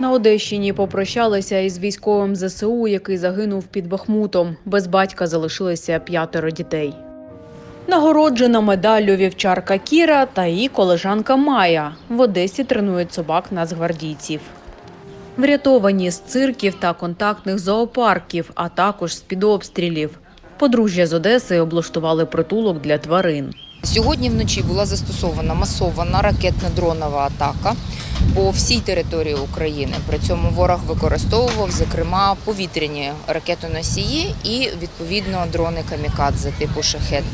На Одещині попрощалися із військовим ЗСУ, який загинув під Бахмутом. Без батька залишилися п'ятеро дітей. Нагороджена медаллю вівчарка Кіра та її колежанка Майя. В Одесі тренують собак нацгвардійців. Врятовані з цирків та контактних зоопарків, а також з-під обстрілів. Подружжя з Одеси облаштували притулок для тварин. Сьогодні вночі була застосована масована ракетно-дронова атака по всій території України. При цьому ворог використовував зокрема повітряні ракетоносії і відповідно дрони камікадзе типу шахет.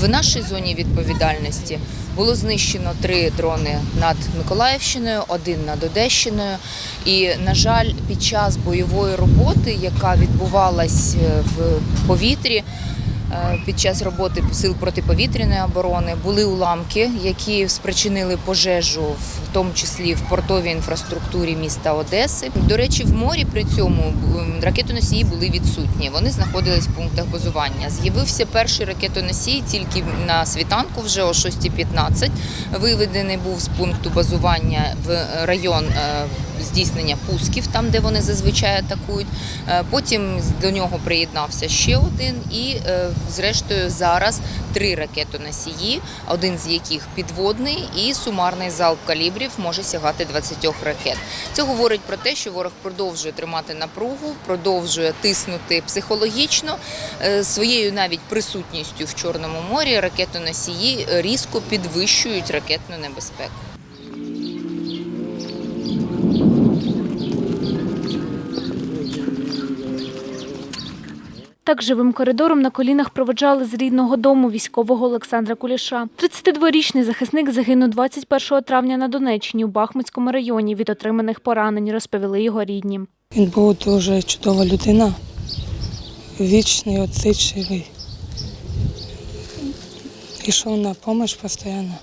В нашій зоні відповідальності було знищено три дрони над Миколаївщиною, один над Одещиною. І, на жаль, під час бойової роботи, яка відбувалась е, в повітрі, під час роботи сил протиповітряної оборони були уламки, які спричинили пожежу, в тому числі в портовій інфраструктурі міста Одеси. До речі, в морі при цьому ракетоносії були відсутні. Вони знаходились в пунктах базування. З'явився перший ракетоносій тільки на світанку, вже о 6.15. Виведений був з пункту базування в район е, здійснення пусків, там де вони зазвичай атакують. Е, Потім до нього приєднався ще один, і е, зрештою зараз три ракетоносії, один з яких підводний, і сумарний залп калібрів може сягати 20 ракет. Це говорить про те, що ворог продовжує тримати напругу, продовжує тиснути психологічно Е, своєю навіть присутністю в Чорному морі. Ракетоносії різко підвищують ракетну небезпеку. Так живим коридором на колінах проводжали з рідного дому військового Олександра Куліша. 32-річний захисник загинув 21 травня на Донеччині у Бахмутському районі від отриманих поранень, розповіли його рідні. Він був дуже чудова людина, вічний, отзичливий. Йшов на допомогу постійно,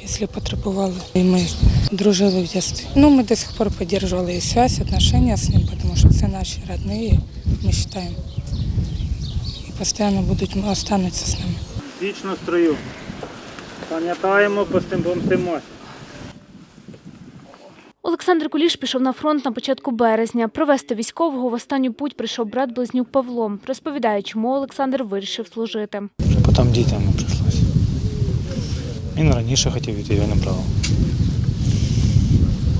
якщо потребували. І ми дружили в дитинстві. Ну, ми до сих пор підтримували і зв'язь, отношения з ним, тому що це наші родні, ми вважаємо. Постійно будуть, остануться з нами. Вічно строю. Пам'ятаємо, постим помстимося. Олександр Куліш пішов на фронт на початку березня. Провести військового в останню путь прийшов брат близнюк Павло. Розповідає, чому Олександр вирішив служити. Потім дітям прийшлося. Він раніше хотів йти, його не брав.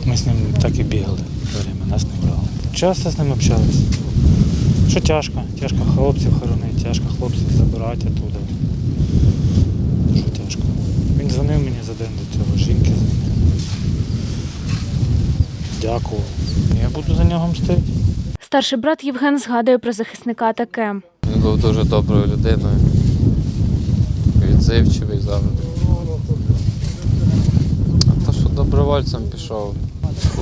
Ми з ним так і бігали время, нас не брали. Часто з ним общались. Що тяжко, тяжко хлопців хоронити, тяжко хлопців забирати оттуда. Що тяжко. Він дзвонив мені за день до цього, жінки дзвонив. Дякував. Я буду за нього мстити. Старший брат Євген згадує про захисника таке. Він був дуже доброю людиною, відзивчивий завжди. А то, що добровольцем пішов,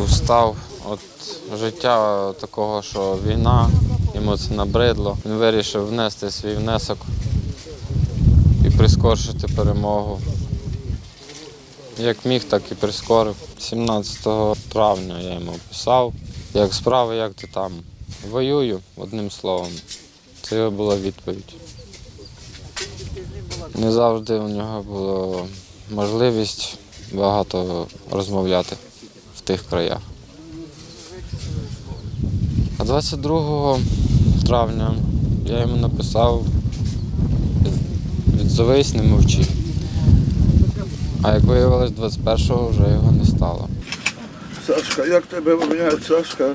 устав від життя такого, що війна, йому це набридло. Він вирішив внести свій внесок і прискоршити перемогу. Як міг, так і прискорив. 17 травня я йому писав, як справи, як ти там. Воюю, одним словом. Це його була відповідь. Не завжди у нього була можливість багато розмовляти в тих краях. А 22 травня я йому написав відзовись, не мовчи. А як виявилось, 21-го вже його не стало. Сашка, як тебе обміняють, Сашка?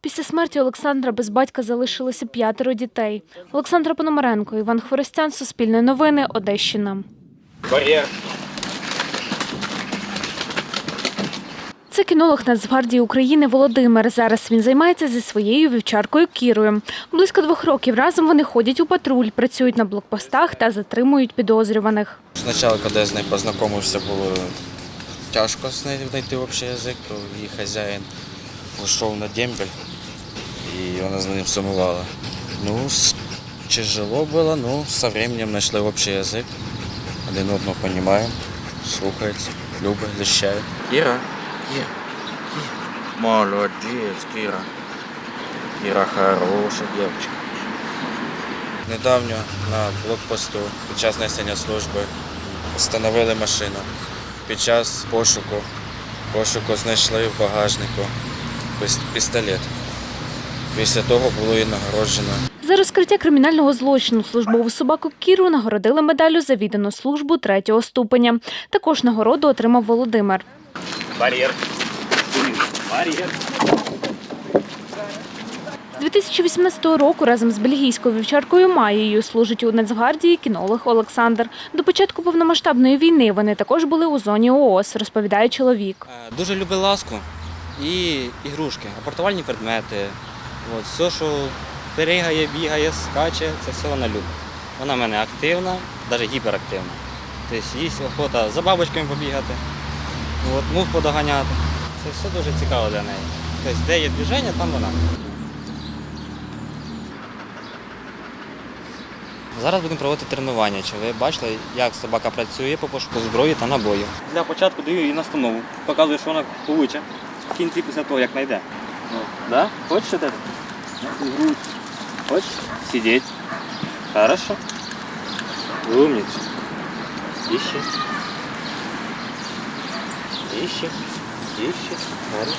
Після смерті Олександра без батька залишилося п'ятеро дітей. Олександра Пономаренко, Іван Хворостян, Суспільне новини, Одещина. Це кінолог Нацгвардії України Володимир. Зараз він займається зі своєю вівчаркою Кірою. Близько двох років разом вони ходять у патруль, працюють на блокпостах та затримують підозрюваних. Спочатку, коли я з нею познайомився, було тяжко з нею знайти общий язик, то її хазяїн вийшов на дембель і вона з ним сумувала. Ну, с- тяжело було, ну, со временем знайшли общий язик. Один одного розуміємо, слухається, любить, захищає. Кіра, Кіра. Молодець, Кіра. Кіра хороша дівчинка. Недавно на блокпосту під час несення служби встановили машину. Під час пошуку пошуку знайшли в багажнику пістолет. Після того було і нагороджено. За розкриття кримінального злочину службову собаку Кіру нагородили медаллю за віддану службу третього ступеня. Також нагороду отримав Володимир. Бар'єр. Бар'єр. З 2018 року разом з бельгійською вівчаркою Маєю служить у Нацгвардії кінолог Олександр. До початку повномасштабної війни вони також були у зоні ООС, розповідає чоловік. Е, Дуже любить ласку і ігрушки, апортувальні предмети. От, все, що перегає, бігає, скаче, це все вона любить. Вона в мене активна, навіть гіперактивна. Тобто їй охота за бабочками побігати, от, мух подоганяти. Це все дуже цікаво для неї. Тобто, де є движення, там вона. Зараз будемо проводити тренування. Чи ви бачили, як собака працює по пошуку зброї та набою? Для початку даю їй настанову. Показую, що вона получить в кінці після того, як знайде. Ну, да? Хочеш це? Грудь. Хочеш? Сидеть. Хорошо. Умниця. Іще. Іще. Іще. Хорошо.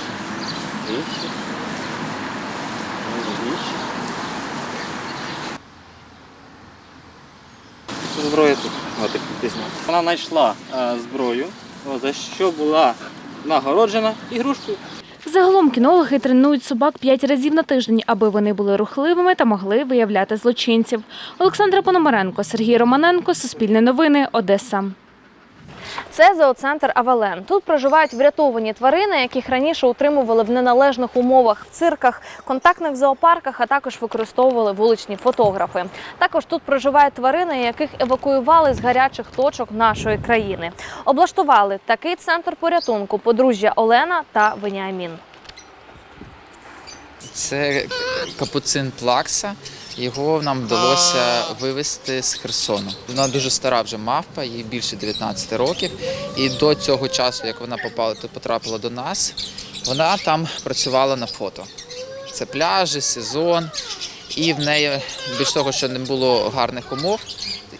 Іще. Іще. Зброя тут. От як. Вона знайшла е, зброю, за що була нагороджена ігрушкою. Загалом кінологи тренують собак п'ять разів на тиждень, аби вони були рухливими та могли виявляти злочинців. Олександра Пономаренко, Сергій Романенко, Суспільне новини, Одеса. Це зооцентр Авален. Тут проживають врятовані тварини, яких раніше утримували в неналежних умовах в цирках, контактних зоопарках, а також використовували вуличні фотографи. Також тут проживають тварини, яких евакуювали з гарячих точок нашої країни. Облаштували такий центр порятунку подружжя Олена та Веніамін. Це капуцин плакса. Його нам вдалося вивезти з Херсону. Вона дуже стара вже мавпа, їй більше 19 років. І до цього часу, як вона попала, потрапила до нас, вона там працювала на фото. Це пляжі, сезон, і в неї більш того, що не було гарних умов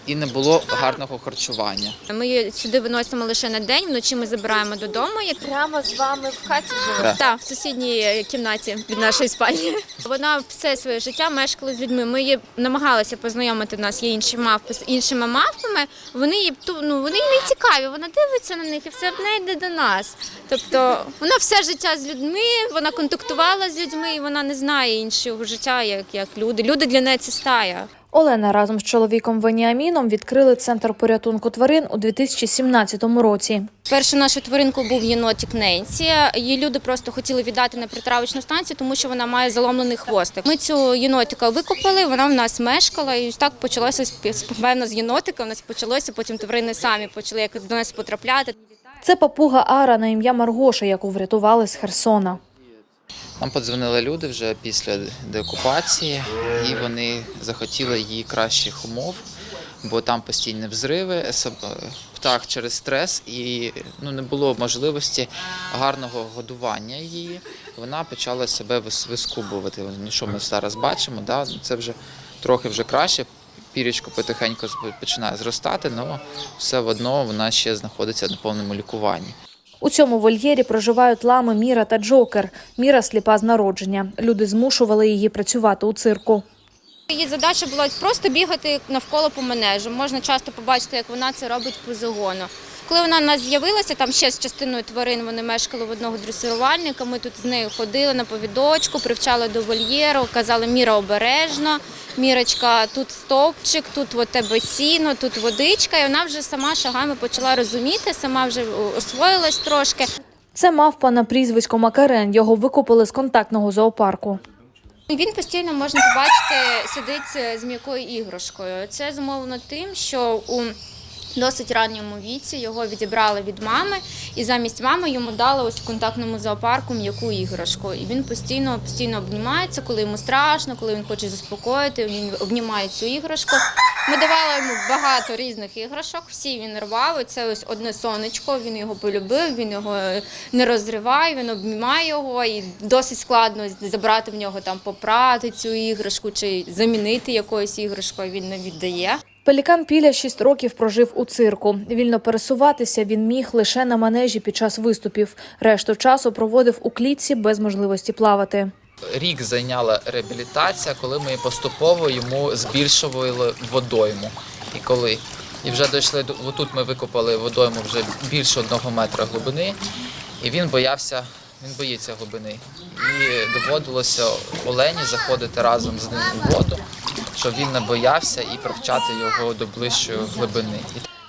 і не було гарного харчування. Ми її сюди виносимо лише на день, вночі ми забираємо додому. Як Прямо з вами в хаті живе. так, в сусідній е, кімнаті від нашої спальні. Вона все своє життя мешкала з людьми. Ми її намагалися познайомити нас. Є інші мавпи з іншими мавпами. Вони ту- ну, вони їй не цікаві. Вона дивиться на них і все одне йде до нас. Тобто вона все життя з людьми, вона контактувала з людьми, і вона не знає іншого життя, як, як люди. Люди для неї це стая. Олена разом з чоловіком Веніаміном відкрили центр порятунку тварин у 2017 році. Першу нашу тваринку був єнотик Ненсі. Її люди просто хотіли віддати на притравочну станцію, тому що вона має заломлений хвостик. Ми цю єнотика викупили, вона в нас мешкала, і так почалося певно з єнотика. У нас почалося, потім тварини самі почали якось до нас потрапляти. Це папуга Ара на ім'я Маргоша, яку врятували з Херсона. Нам подзвонили люди вже після деокупації, і вони захотіли їй кращих умов, бо там постійні взриви, птах через стрес, і ну, не було можливості гарного годування її. Вона почала себе вискубувати. Ну, що ми зараз бачимо, да? це вже трохи вже краще. Пірічко потихеньку починає зростати, але все одно вона ще знаходиться на повному лікуванні. У цьому вольєрі проживають лами Міра та Джокер. Міра сліпа з народження. Люди змушували її працювати у цирку. Її задача була просто бігати навколо по манежу. Можна часто побачити, як вона це робить по загону. Коли вона в нас з'явилася, там ще з частиною тварин вони мешкали в одного дресирувальника. Ми тут з нею ходили на повідочку, привчали до вольєру, казали Міра обережно. Мірочка, тут стовпчик, тут от тебе сіно, тут водичка. І вона вже сама шагами почала розуміти, сама вже освоїлась трошки. Це мавпа на прізвисько Макарен. Його викупили з контактного зоопарку. Він постійно можна побачити, сидить з м'якою іграшкою. Це зумовлено тим, що у досить ранньому віці його відібрали від мами, і замість мами йому дали ось в контактному зоопарку м'яку іграшку. І він постійно постійно обнімається, коли йому страшно, коли він хоче заспокоїти, він обнімає цю іграшку. Ми давали йому багато різних іграшок, всі він рвав. Це ось одне сонечко. Він його полюбив, він його не розриває, він обнімає його, і досить складно забрати в нього там попрати цю іграшку чи замінити якоюсь іграшкою. Він не віддає. Пелікан Піля шість років прожив у цирку. Вільно пересуватися він міг лише на манежі під час виступів. Решту часу проводив у клітці без можливості плавати. Рік зайняла реабілітація, коли ми поступово йому збільшували водойму. І коли і вже дійшли до отут ми викопали водойму вже більше одного метра глибини, і він боявся, він боїться глибини. І доводилося Олені заходити разом з ним у воду, щоб він не боявся і привчати його до ближчої глибини.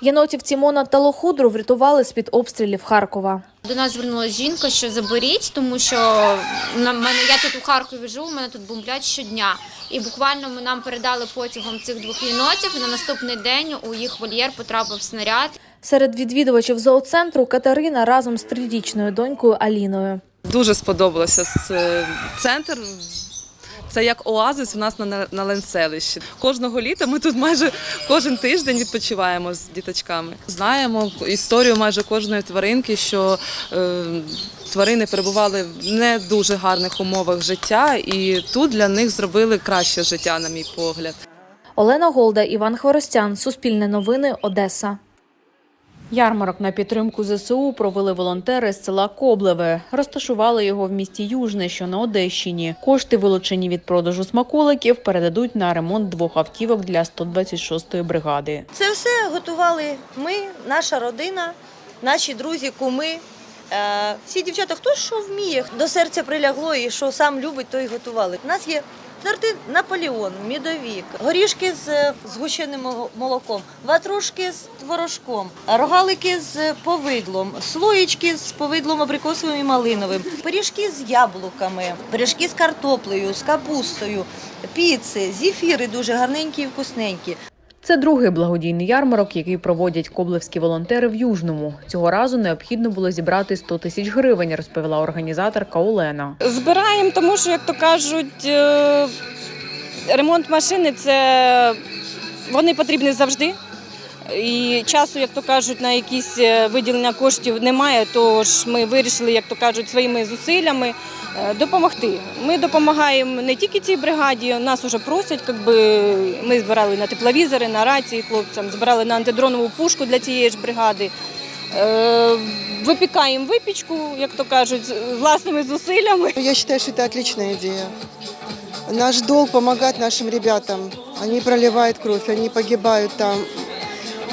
Єнотів Тімона та Лохудру врятували з-під обстрілів Харкова. До нас звернулася жінка, що заберіть, тому що на мене я тут у Харкові живу, у мене тут бомблять щодня. І буквально ми нам передали потягом цих двох єнотів. І на наступний день у їх вольєр потрапив снаряд. Серед відвідувачів зооцентру Катерина разом з трирічною донькою Аліною. Дуже сподобалося С- центр. Це як оазис у нас на, на Ленселищі. Кожного літа ми тут майже кожен тиждень відпочиваємо з діточками. Знаємо історію майже кожної тваринки, що е, тварини перебували в не дуже гарних умовах життя, і тут для них зробили краще життя, на мій погляд. Олена Голда, Іван Хворостян, Суспільне новини, Одеса. Ярмарок на підтримку ЗСУ провели волонтери з села Коблеве. Розташували його в місті Южне, що на Одещині. Кошти, вилучені від продажу смаколиків, передадуть на ремонт двох автівок для 126-ї бригади. Це все готували ми, наша родина, наші друзі, куми. Е, Всі дівчата, хто що вміє, до серця прилягло і що сам любить, то й готували. У нас є торти Наполеон, мідовік, горішки з згущеним молоком, ватрушки з творожком, рогалики з повидлом, слоєчки з повидлом абрикосовим і малиновим, пиріжки з яблуками, пиріжки з картоплею, з капустою, піци, зефіри дуже гарненькі і вкусненькі. Це другий благодійний ярмарок, який проводять коблевські волонтери в Южному. Цього разу необхідно було зібрати 100 тисяч гривень, розповіла організаторка Олена. Збираємо, тому що, як то кажуть, е, ремонт машини це вони потрібні завжди. І часу, як то кажуть, на якісь е, виділення коштів немає, тож ми вирішили, як то кажуть, своїми зусиллями допомогти. Ми допомагаємо не тільки цій бригаді, нас вже просять, якби ми збирали на тепловізори, на рації хлопцям, збирали на антидронову пушку для цієї ж бригади. Е, Випікаємо випічку, як то кажуть, власними зусиллями. Я считаю, что это отличная идея. Наш долг помогать нашим ребятам. Они проливают кровь, они погибают там.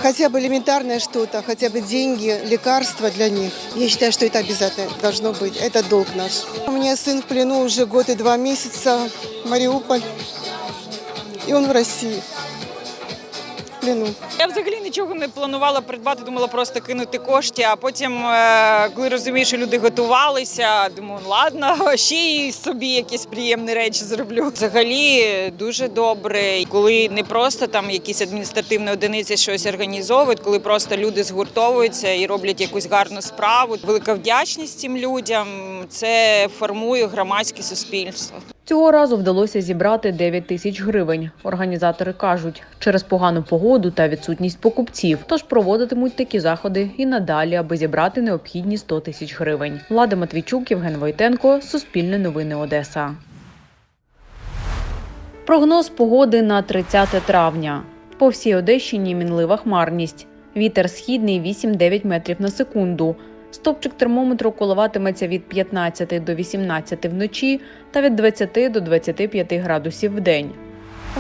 Хотя бы элементарное что-то, хотя бы деньги, лекарства для них. Я считаю, что это обязательно должно быть. Это долг наш. У меня сын в плену уже год и два месяца. Мариуполь. И он в России. В. Я взагалі нічого не планувала придбати, думала просто кинути кошти. А потім, е, коли розумію, що люди готувалися, думаю, ладно, ще й собі якісь приємні речі зроблю. Взагалі дуже добре, коли не просто там якісь адміністративні одиниці щось організовують, коли просто люди згуртовуються і роблять якусь гарну справу. Велика вдячність цим людям. Це формує громадське суспільство. Цього разу вдалося зібрати 9 тисяч гривень. Організатори кажуть, через погану погоду та відсутність покупців, тож проводитимуть такі заходи і надалі, аби зібрати необхідні 100 тисяч гривень. Влада Матвійчук, Євген Войтенко, Суспільне новини Одеса. Прогноз погоди на 30 травня. По всій Одещині мінлива хмарність. Вітер східний 8-9 метрів на секунду. Стопчик термометру коливатиметься від 15 до 18 вночі та від 20 до 25 градусів в день.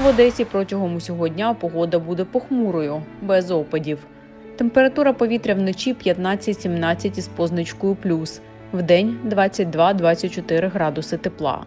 В Одесі протягом усього дня погода буде похмурою, без опадів. Температура повітря вночі 15-17 із позначкою плюс, в день 22-24 градуси тепла.